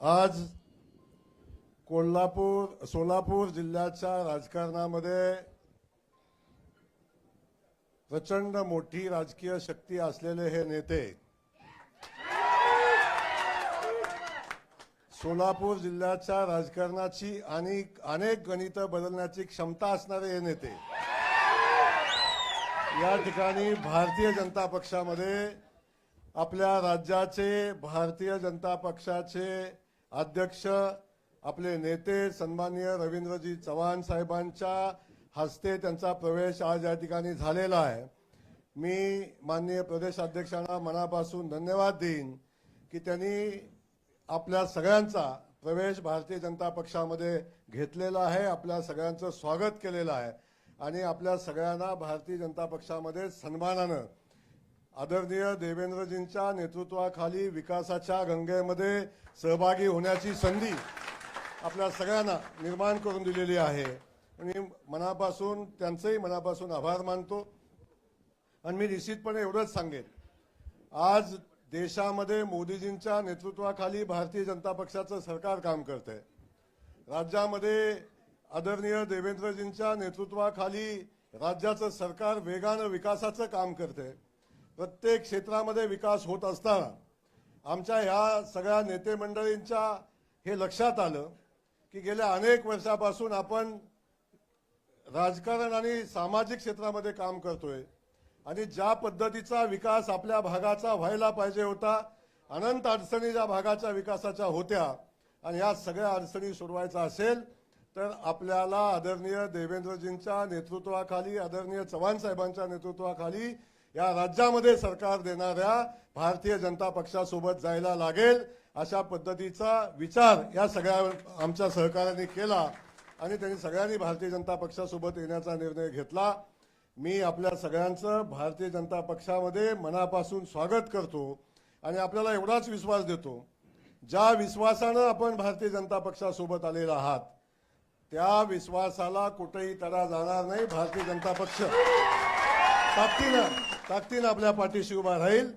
आज कोल्हापूर सोलापूर जिल्ह्याच्या राजकारणामध्ये प्रचंड मोठी राजकीय शक्ती असलेले हे नेते सोलापूर जिल्ह्याच्या राजकारणाची आणि अनेक गणित बदलण्याची क्षमता असणारे हे नेते. या ठिकाणी भारतीय जनता पक्षामध्ये आपल्या राज्याचे भारतीय जनता पक्षाचे अध्यक्ष आपले नेते सन्माननीय रवींद्रजी चव्हाण साहेबांच्या हस्ते त्यांचा प्रवेश आज या ठिकाणी झालेला आहे. मी माननीय प्रदेश अध्यक्षांना मनापासून धन्यवाद देईन की त्यांनी आपल्या सगळ्यांचा प्रवेश भारतीय जनता पक्षामध्ये घेतलेला आहे आपल्या सगळ्यांचं स्वागत केलेलं आहे आणि आपल्या सगळ्यांना भारतीय जनता पक्षामध्ये सन्मानानं आदरणीय देवेंद्रजींच्या नेतृत्वाखाली विकासाच्या गंगेमध्ये सहभागी होण्याची संधी आपल्या सगळ्यांना निर्माण करून दिलेली आहे. आणि मनापासून त्यांचंही मनापासून आभार मानतो. आणि मी निश्चितपणे एवढंच सांगेन. आज देशामध्ये मोदीजींच्या नेतृत्वाखाली भारतीय जनता पक्षाचं सरकार काम करतंय. राज्यामध्ये आदरणीय देवेंद्रजींच्या नेतृत्वाखाली राज्याचं सरकार वेगानं विकासाचं काम करतंय. प्रत्येक क्षेत्रामध्ये विकास होत असताना आमच्या ह्या सगळ्या नेते मंडळींच्या हे लक्षात आलं की गेल्या अनेक वर्षापासून आपण राजकारण आणि सामाजिक क्षेत्रामध्ये काम करतोय. आणि ज्या पद्धतीचा विकास आपल्या भागाचा व्हायला पाहिजे होता अनंत अडचणी ज्या भागाच्या विकासाच्या होत्या आणि या सगळ्या अडचणी सोडवायचा असेल तर आपल्याला आदरणीय देवेंद्रजींच्या नेतृत्वाखाली आदरणीय चव्हाण साहेबांच्या नेतृत्वाखाली या राज्यामध्ये सरकार देणाऱ्या भारतीय जनता पक्षासोबत जायला लागेल अशा पद्धतीचा विचार या सगळ्या आमच्या सहकार्याने केला आणि त्यांनी सगळ्यांनी भारतीय जनता पक्षासोबत येण्याचा निर्णय घेतला. मी आपल्या सगळ्यांचं भारतीय जनता पक्षामध्ये मनापासून स्वागत करतो आणि आपल्याला एवढाच विश्वास देतो ज्या विश्वासानं आपण भारतीय जनता पक्षासोबत आलेला आहात त्या विश्वासाला कुठेही तडा जाणार नाही भारतीय जनता पक्ष. ताकदीनं ताकदीनं आपल्या पाठीशी उभा राहील.